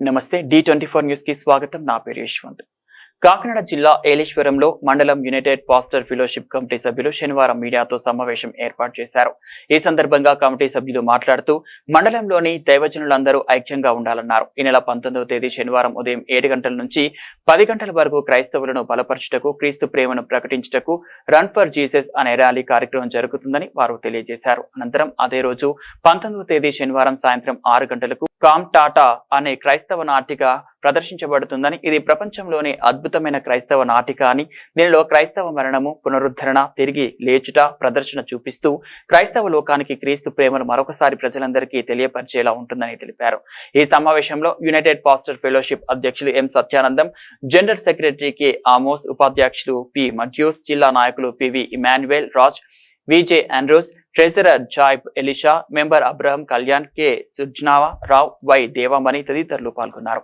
నమస్తే D twenty four న్యూస్కి స్వాగతం. నా పేరు యశ్వంత్. కాకినాడ జిల్లా ఏలేశ్వరంలో మండలం యునైటెడ్ పాస్టర్ ఫెలోషిప్ కమిటీ సభ్యులు శనివారం మీడియాతో సమావేశం ఏర్పాటు చేశారు. ఈ సందర్భంగా కమిటీ సభ్యులు మాట్లాడుతూ మండలంలోని దైవజనులందరూ ఐక్యంగా ఉండాలన్నారు. ఈ నెల పంతొమ్మిదవ తేదీ శనివారం ఉదయం ఏడు గంటల నుంచి పది గంటల వరకు క్రైస్తవులను బలపరచుటకు క్రీస్తు ప్రేమను ప్రకటించుటకు రన్ ఫర్ జీసస్ అనే ర్యాలీ కార్యక్రమం జరుగుతుందని వారు తెలియజేశారు. అనంతరం అదే రోజు పంతొమ్మిదవ తేదీ శనివారం సాయంత్రం ఆరు గంటలకు కామ్ టాటా అనే క్రైస్తవ నాటిక ప్రదర్శించబడుతుందని ఇది ప్రపంచంలోని అద్భుతమైన క్రైస్తవ నాటిక అని. దీనిలో క్రైస్తవ మరణము పునరుద్ధరణ తిరిగి లేచుట ప్రదర్శన చూపిస్తూ క్రైస్తవ లోకానికి క్రీస్తు ప్రేమను మరొకసారి ప్రజలందరికీ తెలియపరిచేలా ఉంటుందని తెలిపారు. ఈ సమావేశంలో యునైటెడ్ పాస్టర్ ఫెలోషిప్ అధ్యక్షులు M Satyanandam general secretary K Amos ఉపాధ్యక్షులు పి మడ్యూస్ జిల్లా నాయకులు PV Emmanuel Raj VJ Andrews treasurer జాయిబ్ Elisha member Abraham Kalyan K సుజ్నావా Rao Y Devamani తదితరులు పాల్గొన్నారు.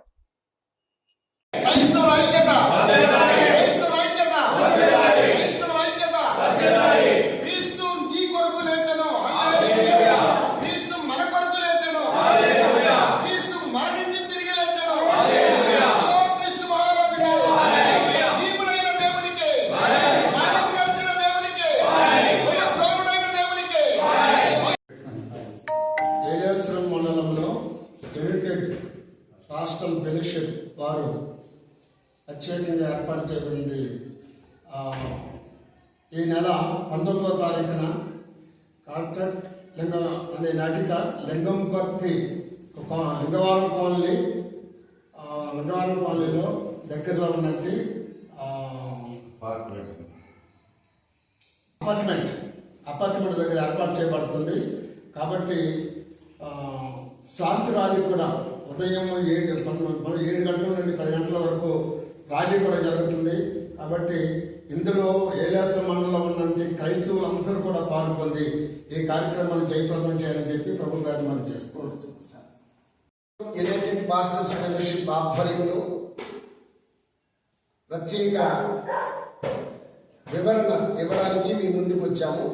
యునైటెడ్ పాస్టల్ ఫెలోషిప్ వారు ప్రత్యేకంగా ఏర్పాటు చేయబడింది. ఈ నెల పంతొమ్మిదవ తారీఖున కాంట్రాక్ట్ లింగ అనే నాటిక లింగంపర్తి లింగవారం కాలనీ లింగవారం కాలనీలో దగ్గరలో ఉన్నట్టు అపార్ట్మెంట్. అపార్ట్మెంట్ దగ్గర ఏర్పాటు చేయబడుతుంది. కాబట్టి శాంతి ర్యాలీ కూడా ఉదయం ఏడు పన్నెండు ఏడు గంటల నుండి పది గంటల వరకు ర్యాలీ కూడా జరుగుతుంది. కాబట్టి ఇందులో ఏలాస మండలం ఉన్నటువంటి క్రైస్తవులందరూ కూడా పాల్గొంది ఈ కార్యక్రమాన్ని జయప్రదం చేయాలని చెప్పి ప్రభు గారిని మనం చేసుకోవచ్చు యునైటెడ్ మాస్టర్స్ ఫెలోషిప్ ఆధ్వర్యంలో ప్రత్యేక వివరణ ఇవ్వడానికి మీ ముందుకు వచ్చాము.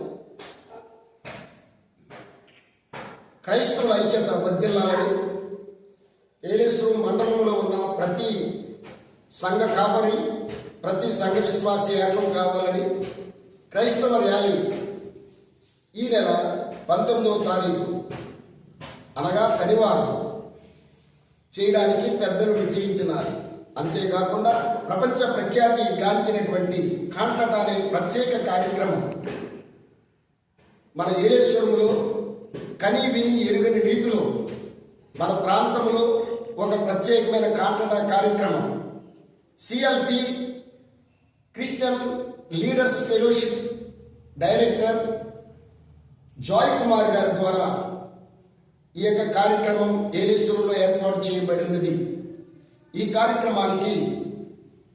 క్రైస్తవుల ఐక్యత వర్ధిల్లాలని ఏలేశ్వరం మండలంలో ఉన్న ప్రతి సంఘ కాపరి ప్రతి సంఘ విశ్వాసి ఏకం కావాలని క్రైస్తవ ర్యాలీ ఈ నెల పంతొమ్మిదవ తారీఖు. అనగా శనివారం చేయడానికి పెద్దలు నిశ్చయించినారు. అంతేకాకుండా ప్రపంచ ప్రఖ్యాతి గాంచినటువంటి కాంటట అనే ప్రత్యేక కార్యక్రమం. మన ఏలేశ్వరంలో కని విని ఎరుగని రీతిలో మన ప్రాంతంలో ఒక ప్రత్యేకమైన కాంటట కార్యక్రమం. CLP Christian leaders fellowship director Joy Kumar గారి ద్వారా ఈ యొక్క కార్యక్రమం ఏలేశ్వరంలో ఏర్పాటు చేయబడినది. ఈ కార్యక్రమానికి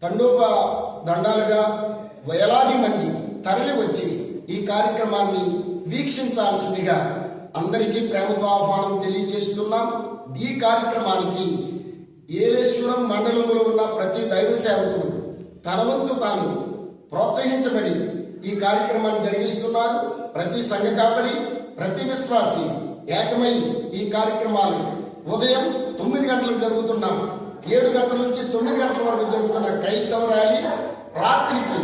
తండోప దండాలుగా వేలాది మంది తరలి వచ్చి ఈ కార్యక్రమాన్ని వీక్షించాల్సిందిగా అందరికీ ప్రేమతో ఆహ్వానం తెలియజేస్తున్నాం. ఈ కార్యక్రమానికి ఏలేశ్వరం మండలంలో ఉన్న ప్రతి దైవ సేవకుడు తన వంతు తాను ప్రోత్సహించబడి ఈ కార్యక్రమాన్ని జరిగిస్తున్నారు. ప్రతి సంఘ కాపరి ప్రతి విశ్వాసి ఏకమై ఈ కార్యక్రమాలు ఉదయం తొమ్మిది గంటలకు జరుగుతున్న ఏడు గంటల నుంచి తొమ్మిది గంటల వరకు జరుగుతున్న క్రైస్తవ ర్యాలీ రాత్రికి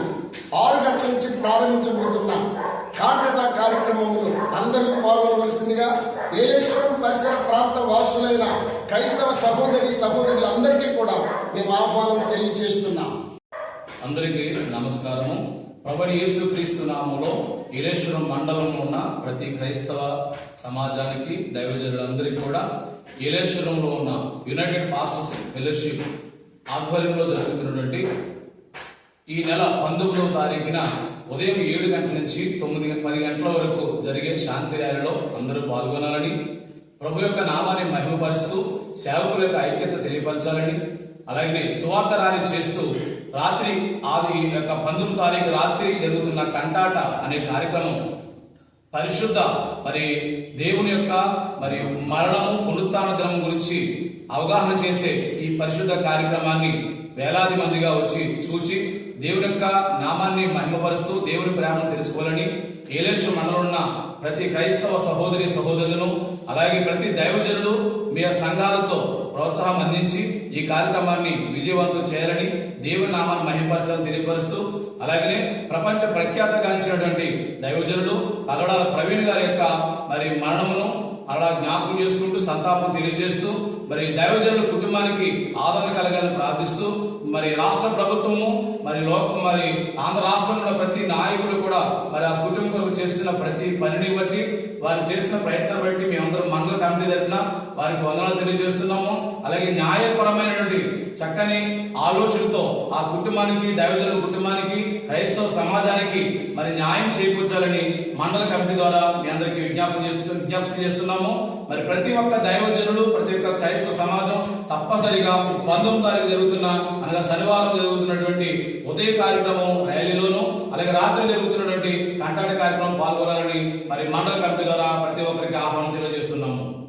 ఆరు గంటల నుంచి ప్రారంభించబోతున్న కాంటట కార్యక్రమంలో ఏలేశ్వరం పరిసర ప్రాంత వాసులైన క్రైస్తవ సహోదరి సహోదరులందరికీ కూడా మేము ఆహ్వానం తెలియజేస్తున్నాం. అందరికీ నమస్కారము. ప్రభు యేసుక్రీస్తు నామంలో ఈరేశ్వరం మండలంలో ఉన్న ప్రతి క్రైస్తవ సమాజానికి దైవజనులందరికీ కూడా ఈరేశ్వరంలో ఉన్న యునైటెడ్ పాస్టర్స్ ఫెలోషిప్ ఆధ్వర్యంలో జరుగుతున్నటువంటి ఈ నెల పంతొమ్మిదవ తారీఖున ఉదయం ఏడు గంటల నుంచి తొమ్మిది పది గంటల వరకు జరిగే శాంతి ర్యాలీలో అందరూ పాల్గొనాలని ప్రభు యొక్క నామాన్ని మహిమపరుస్తూ సేవకుల యొక్క ఐక్యత తెలియపరచాలని అలాగే సువార్త ర్యాలీ చేస్తూ రాత్రి ఆది యొక్క పంతొమ్మిది తారీఖు రాత్రి జరుగుతున్న కంటాట అనే కార్యక్రమం పరిశుద్ధ మరి దేవుని యొక్క మరి మరణము పునరుత్న దినం గురించి అవగాహన చేసే ఈ పరిశుద్ధ కార్యక్రమాన్ని వేలాది మందిగా వచ్చి చూచి దేవుని యొక్క నామాన్ని మహిమపరుస్తూ దేవుని ప్రేమను తెలుసుకోవాలని ఏలేషు మండలం ఉన్న ప్రతి క్రైస్తవ సహోదరి సహోదరులను అలాగే ప్రతి దైవజనులు మీ సంఘాలతో ప్రోత్సాహం అందించి ఈ కార్యక్రమాన్ని విజయవంతం చేయాలని దేవుని నామాన్ని మహిమపరచాలని తెలియపరుస్తూ అలాగనే ప్రపంచ ప్రఖ్యాతగాంచినటువంటి దైవజనులు అలడాల ప్రవీణ్ గారి యొక్క మరి మరణమును అలా జ్ఞాపకం చేసుకుంటూ సంతాపం తెలియజేస్తూ మరి దైవజనుల కుటుంబానికి ఆదరణ కలగాలని ప్రార్థిస్తూ మరి రాష్ట్ర ప్రభుత్వము మరి లోక మరి ఆంధ్ర రాష్ట్రంలో ప్రతి నాయకుడు కూడా మరి ఆ కుటుంబం కొరకు చేస్తున్న ప్రతి పనిని బట్టి వారు చేసిన ప్రయత్నం బట్టి మేమందరం మండల కమిటీ తరఫున వారికి వందనాలు తెలియజేస్తున్నాము. అలాగే న్యాయపరమైనటువంటి చక్కని ఆలోచనతో ఆ కుటుంబానికి దైవజనుల కుటుంబానికి మరి న్యాయం చేకూర్చాలని మండల కమిటీ ద్వారా మీ అందరికీ విజ్ఞాపన చేస్తూ విజ్ఞప్తి చేస్తున్నాము. మరి ప్రతి ఒక్క దైవజనులు ప్రతి ఒక్క క్రైస్తవ సమాజం తప్పనిసరిగా పంతొమ్మిది తారీఖు జరుగుతున్న అనగా శనివారం జరుగుతున్నటువంటి ఉదయ కార్యక్రమం ర్యాలీలోను అలాగే రాత్రి జరుగుతున్నటువంటి కంటాట కార్యక్రమం పాల్గొనాలని మరి మండల కమిటీ ద్వారా ప్రతి ఒక్కరికి ఆహ్వానం తెలియజేస్తున్నాము.